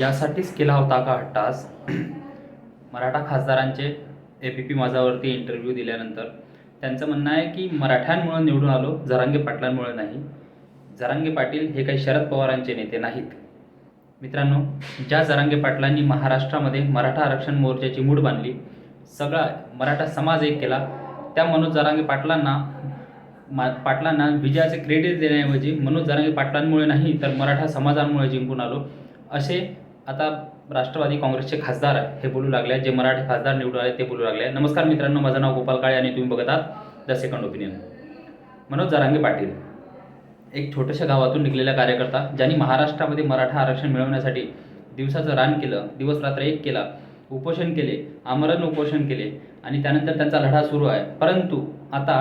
यासाठीच केला होता का हट्टास? मराठा खासदारांचे ए बी पी माझावरती इंटरव्ह्यू दिल्यानंतर त्यांचं म्हणणं आहे की मराठ्यांमुळे निवडून आलो जरांगे पाटलांमुळे नाही. जरांगे पाटील हे काही शरद पवारांचे नेते नाहीत. मित्रांनो ज्या जरांगे पाटलांनी महाराष्ट्रामध्ये मराठा आरक्षण मोर्चाची मूड बांधली सगळा मराठा समाज एक केला त्या मनोज जरांगे पाटलांना मा पाटलांना विजयाचे क्रेडिट देण्याऐवजी मनोज जरांगे पाटलांमुळे नाही तर मराठा समाजांमुळे जिंकून आलो. असे आता राष्ट्रवादी काँग्रेसचे खासदार हे बोलू लागले जे मराठी खासदार निवडून आले ते बोलू लागले नमस्कार मित्रांनो माझं नाव गोपाल काळे आणि तुम्ही बघत आहात the second opinion. Manoj Jarange Patil एक छोट्याशा गावातून निघलेला कार्यकर्ता ज्यांनी महाराष्ट्रामध्ये मराठा आरक्षण मिळवण्यासाठी दिवसाचं रान केलं दिवस रात्र एक केला उपोषण केले आमरण उपोषण केले आणि त्यानंतर त्यांचा लढा सुरू आहे. परंतु आता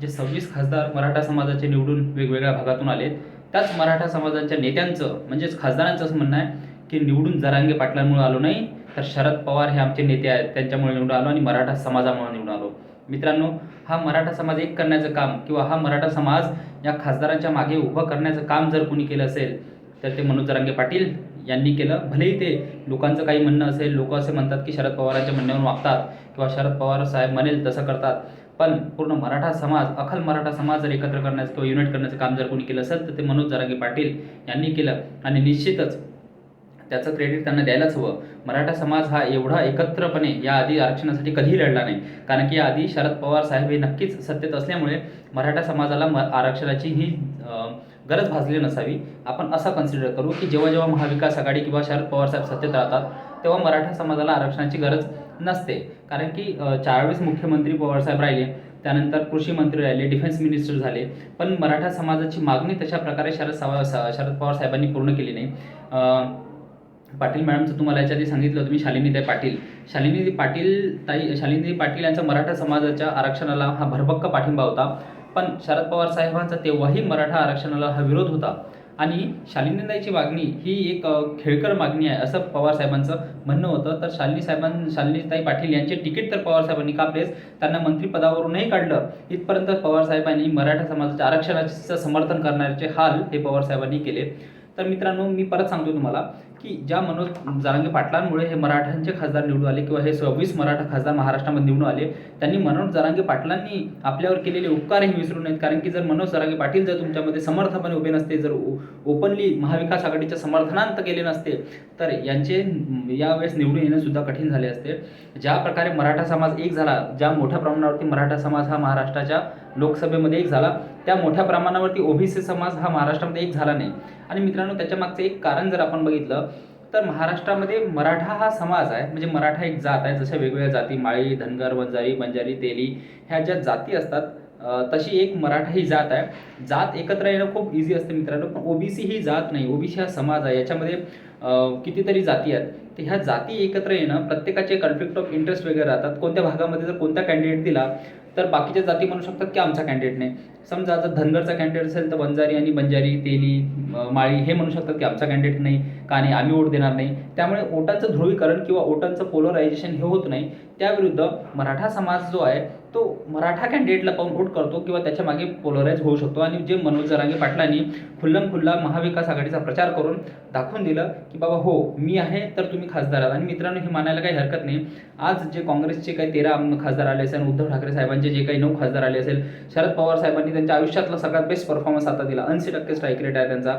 जे सव्वीस खासदार मराठा समाजाचे निवडून वेगवेगळ्या भागातून आले त्याच मराठा समाजाच्या नेत्यांचं म्हणजेच खासदारांचं असं म्हणणं आहे की निवडून जरांगे पाटलांमुळे आलो नाही तर शरद पवार हे आमचे नेते आहेत त्यांच्यामुळे निवडून आलो आणि मराठा समाजामुळे निवडून आलो. मित्रांनो हा मराठा समाज एक करण्याचं काम किंवा हा मराठा समाज या खासदारांच्या मागे उभं करण्याचं काम जर कोणी केलं असेल तर ते मनोज जरांगे पाटील यांनी केलं. भलेही ते लोकांचं काही म्हणणं असेल लोक असे म्हणतात की शरद पवारांच्या म्हणण्यावरून वागतात किंवा शरद पवार साहेब म्हणेल तसं करतात पण पूर्ण मराठा समाज अखल मराठा समाज जर एकत्र करण्याचं किंवा युनिट करण्याचं काम जर कोणी केलं असेल तर ते मनोज जरांगे पाटील यांनी केलं. आणि निश्चितच त्याचं क्रेडिट त्यांना द्यायलाच हवं. मराठा समाज हा एवढा एकत्रपणे याआधी आरक्षणासाठी कधीही लढला नाही. कारण की याआधी शरद पवार साहेब हे नक्कीच सत्तेत असल्यामुळे मराठा समाजाला म आरक्षणाची ही गरज भासली नसावी. आपण असं कन्सिडर करू की जेव्हा जेव्हा महाविकास आघाडी किंवा शरद पवार साहेब सत्तेत राहतात तेव्हा मराठा समाजाला आरक्षणाची गरज नसते. कारण की चाळीस मुख्यमंत्री पवारसाहेब राहिले त्यानंतर कृषी मंत्री राहिले डिफेन्स मिनिस्टर झाले. पण मराठा समाजाची मागणी तशा प्रकारे शरद सवा शरद पवार साहेबांनी पूर्ण केली नाही. पाटील मॅडमचं तुम्हाला याच्या आधी सांगितलं होतं मी शालिनीताई पाटील. शालिनी पाटील ताई शालिनी पाटील यांचा मराठा समाजाच्या आरक्षणाला हा भरभक्क पाठिंबा होता. पण शरद पवार साहेबांचा तेव्हाही मराठा आरक्षणाला हा विरोध होता. आणि शालिनीताईची मागणी ही एक खेळकर मागणी आहे असं पवार साहेबांचं म्हणणं होतं. तर शालिनी साहेबां शालिनीताई पाटील यांचे तिकीट तर पवार साहेबांनी कापलेच. त्यांना मंत्रिपदावरूनही काढलं. इथपर्यंत पवार साहेबांनी मराठा समाजाच्या आरक्षणाचं समर्थन करण्याचे हाल हे पवार साहेबांनी केले. तर मित्रांनो मी परत सांगतो तुम्हाला की ज्या मनोज जारांगे पाटलांमुळे हे मराठ्यांचे खासदार निवडून आले किंवा हे सव्वीस मराठा खासदार महाराष्ट्रामध्ये निवडून आले त्यांनी मनोज जरांगे पाटलांनी आपल्यावर केलेले उपकारही विसरू नयेत. कारण की जर मनोज जरांगे पाटील जर तुमच्यामध्ये समर्थपणे उभे नसते जर ओपनली महाविकास आघाडीच्या समर्थनांत केले नसते तर यांचे यावेळेस निवडून येणं सुद्धा कठीण झाले असते. ज्या प्रकारे मराठा समाज एक झाला ज्या मोठ्या प्रमाणावरती मराठा समाज हा महाराष्ट्राच्या लोकसभेमध्ये एक झाला त्या मोठ्या प्रमाणावरती ओबीसी समाज हा महाराष्ट्रामध्ये एक झाला नाही. आणि मित्रांनो त्याच्या मागचं एक कारण जर आपण बघितलं तर महाराष्ट्रामध्ये मराठा हा समाज आहे म्हणजे मराठा एक जात आहे जशा वेगवेगळ्या जाती माळी धनगर वंजारी बंजारी तेली ह्या ज्या जाती असतात तशी एक मराठा ही जात आहे. जात एकत्र येणं खूप इझी असते मित्रांनो पण ओबीसी ही जात नाही. ओबीसी हा समाज आहे याच्यामध्ये कितीतरी जाती आहेत. तर ह्या जाती एकत्र येणं प्रत्येकाचे कॉन्फ्लिक्ट ऑफ इंटरेस्ट वगैरे राहतात. कोणत्या भागामध्ये जर कोणता कॅन्डिडेट दिला तर बाकीच्या जाती म्हणू शकतात की आमचा कॅन्डिडेट नाही. समजा जर धनगरचा कॅन्डिडेट असेल तर बंजारी आणि बंजारी तेली माळी हे म्हणू शकतात की आमचा कॅन्डिडेट नाही का नाही आम्ही वोट देणार नाही. त्यामुळे वोटांचं ध्रुवीकरण किंवा वोटांचं पोलरायझेशन हे होत नाही. त्याविरुद्ध मराठा समाज जो आहे तो मराठा कॅन्डिडेटला पाहून वोट करतो किंवा त्याच्यामागे पोलराईज होऊ शकतो. आणि जे मनोज जरांगे पाटलांनी खुल्लम खुल्ला महाविकास आघाडीचा प्रचार करून दाखवून दिलं की बाबा हो मी आहे तर तुम्ही खासदार आहात. आणि मित्रांनो हे मानायला काही हरकत नाही. आज जे काँग्रेसचे काही तेरा खासदार आले असेल उद्धव ठाकरे साहेबांचे जे काही नऊ खासदार आले असेल शरद पवार साहेबांनी त्यांच्या आयुष्यातला सगळ्यात बेस्ट परफॉर्मन्स आता दिला. ऐंशी टक्के स्ट्राईक रेट आहे त्यांचा.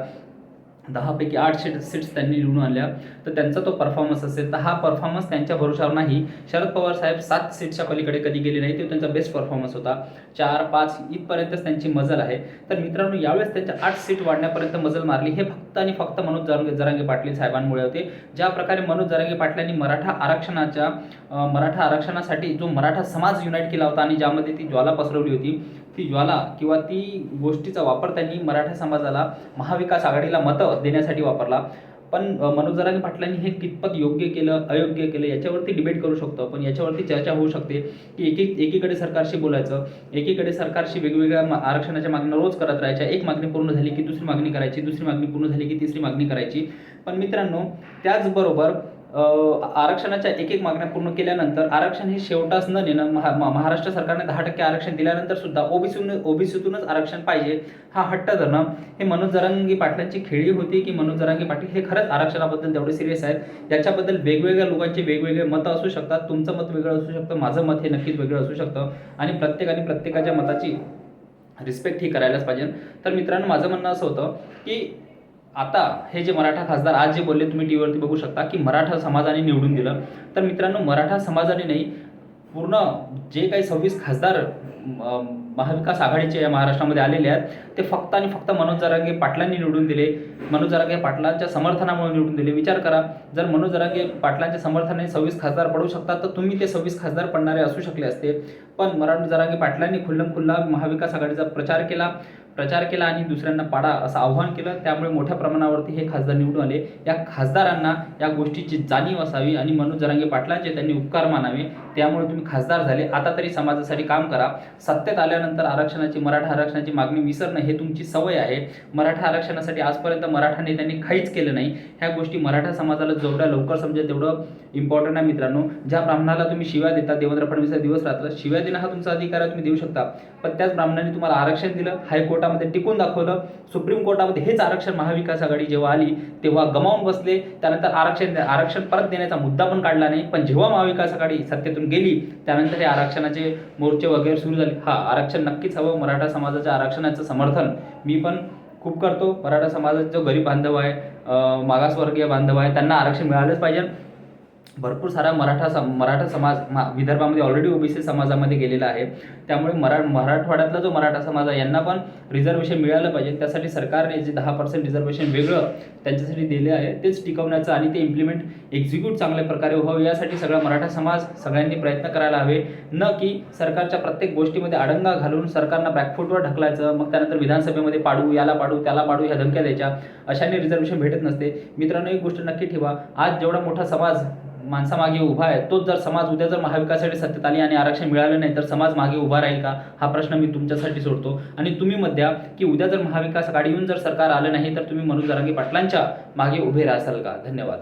दहापैकी आठ सीट सीट्स त्यांनी निवडून आणल्या. तर त्यांचा तो परफॉर्मन्स असेल. तर हा परफॉर्मन्स त्यांच्या भरोशावर नाही. शरद पवार साहेब सात सीटच्या पलीकडे कधी गेले नाही तो त्यांचा बेस्ट परफॉर्मन्स होता. चार पाच इथपर्यंतच त्यांची मजल आहे. तर मित्रांनो यावेळेस त्यांच्या आठ सीट वाढण्यापर्यंत मजल मारली हे फक्त आणि फक्त मनोज जरांगे जरांगे पाटील साहेबांमुळे होते. ज्या प्रकारे मनोज जरांगे पाटलांनी मराठा आरक्षणाच्या मराठा आरक्षणासाठी जो मराठा समाज युनाईट केला होता आणि ज्यामध्ये ती ज्वाला पसरवली होती ती ज्वाला किंवा ती गोष्टीचा वापर त्यांनी मराठा समाजाला महाविकास आघाडीला मतं देण्यासाठी वापरला. पण मनोज जरांगे पाटलांनी हे कितपत योग्य केलं अयोग्य केलं याच्यावरती डिबेट करू शकतो पण याच्यावरती चर्चा होऊ शकते. की एकी एकीकडे सरकारशी बोलायचं एकीकडे सरकारशी वेगवेगळ्या मा- आरक्षणाच्या मागण्या रोज करत राहायच्या. एक मागणी पूर्ण झाली की दुसरी मागणी करायची दुसरी मागणी पूर्ण झाली की तिसरी मागणी करायची. पण मित्रांनो त्याचबरोबर आरक्षणाच्या एक एक मागण्या पूर्ण केल्यानंतर आरक्षण हे शेवटास न नेणं महा महाराष्ट्र सरकारने दहा टक्के आरक्षण दिल्यानंतर सुद्धा ओबीसीतून ओबीसीतूनच आरक्षण पाहिजे हा हट्ट धरणं हे मनोज जरांगी पाटलांची खेळी होती की मनोज जरांगी पाटील हे खरंच आरक्षणाबद्दल तेवढे सिरियस आहेत. याच्याबद्दल वेगवेगळ्या लोकांचे वेगवेगळे मतं असू शकतात. तुमचं मत वेगळं असू शकतं. माझं मत हे नक्कीच वेगळं असू शकतं. आणि प्रत्येकाने प्रत्येकाच्या मताची रिस्पेक्ट ही करायलाच पाहिजे. तर मित्रांनो माझं म्हणणं असं होतं की आता हे जे मराठा खासदार आज जे बोलले तुम्ही टी व्हीवरती बघू शकता की मराठा समाजाने निवडून दिलं. तर मित्रांनो मराठा समाजाने नाही पूर्ण जे काही सव्वीस खासदार महाविकास आघाडीचे या महाराष्ट्रामध्ये आलेले आहेत ते फक्त आणि फक्त मनोज जरांगे पाटलांनी निवडून दिले. मनोज जरांगे पाटलांच्या समर्थनामुळे निवडून दिले. विचार करा जर मनोज जरांगे पाटलांच्या समर्थनाने सव्वीस खासदार पडू शकतात तर तुम्ही ते सव्वीस खासदार पडणारे असू शकले असते. पण मराठ जरांगे पाटलांनी खुल्लम खुल्ला महाविकास आघाडीचा प्रचार केला. प्रचार केला आणि दुसऱ्यांना पाडा असं आव्हान केलं. त्यामुळे मोठ्या प्रमाणावरती हे खासदार निवडून आले. या खासदारांना या गोष्टीची जाणीव असावी आणि मनोज जरांगे पाटलांचे त्यांनी उपकार मानावे. त्यामुळे तुम्ही खासदार झाले. आता तरी समाजासाठी काम करा. सत्तेत आल्यानंतर आरक्षणाची मराठा आरक्षणाची मागणी विसरणं हे तुमची सवय आहे. मराठा आरक्षणासाठी आजपर्यंत मराठा नेत्यांनी काहीच केलं नाही. ह्या गोष्टी मराठा समाजाला जेवढ्या लवकर समजेल तेवढं इम्पॉर्टंट आहे मित्रांनो. ज्या ब्राह्मणाला तुम्ही शिव्या देता देवेंद्र फडणवीसचा दिवस रात्र शिव्या देणं हा तुमचा अधिकार आहे तुम्ही देऊ शकता. पण त्याच ब्राह्मणाने तुम्हाला आरक्षण दिलं हायकोर्टामध्ये टिकून दाखवलं. सुप्रीम कोर्टामध्ये हेच आरक्षण महाविकास आघाडी जेव्हा आली तेव्हा गमावून बसले. त्यानंतर आरक्षण आरक्षण परत देण्याचा मुद्दा पण काढला नाही. पण जेव्हा महाविकास आघाडी सत्तेतून गेली त्यानंतर हे आरक्षणाचे मोर्चे वगैरे सुरू झाले. हा आरक्षण नक्कीच हवं. मराठा समाजाच्या आरक्षणाचं समर्थन मी पण खूप करतो. मराठा समाजाचा जो गरीब बांधव आहे मागासवर्गीय बांधव आहे त्यांना आरक्षण मिळालंच पाहिजे. भरपूर सारा मराठा सम मराठा समाज मा विदर्भामध्ये ऑलरेडी ओबीसी समाजामध्ये गेलेला आहे. त्यामुळे मरा मराठवाड्यातला जो मराठा समाज आहे यांना पण रिझर्वेशन मिळालं पाहिजे. त्यासाठी सरकारने जे दहा पर्सेंट रिझर्वेशन वेगळं त्यांच्यासाठी दिले आहे तेच टिकवण्याचं आणि ते इम्प्लिमेंट एक्झिक्यूट चांगल्या प्रकारे व्हावं. यासाठी सगळा मराठा समाज सगळ्यांनी प्रयत्न करायला हवे. न की सरकारच्या प्रत्येक गोष्टीमध्ये आडंगा घालून सरकारनं बॅकफुटवर ढकलायचं मग त्यानंतर विधानसभेमध्ये पाडू याला पाडू त्याला पाडू ह्या धमक्या द्यायच्या. अशाने रिझर्वेशन भेटत नसते. मित्रांनो एक गोष्ट नक्की ठेवा. आज जेवढा मोठा समाज माणसामागे उभा आहे तोच जर समाज उद्या जर महाविकासाठी सत्तेत आली आणि आरक्षण मिळालं नाही तर समाज मागे उभा राहील का? हा प्रश्न मी तुमच्यासाठी सोडतो. आणि तुम्ही मत द्या की उद्या जर महाविकास आघाडीहून येऊन जर सरकार आलं नाही तर तुम्ही मनोज जरांगे पाटलांच्या मागे उभे राहसाल का? धन्यवाद.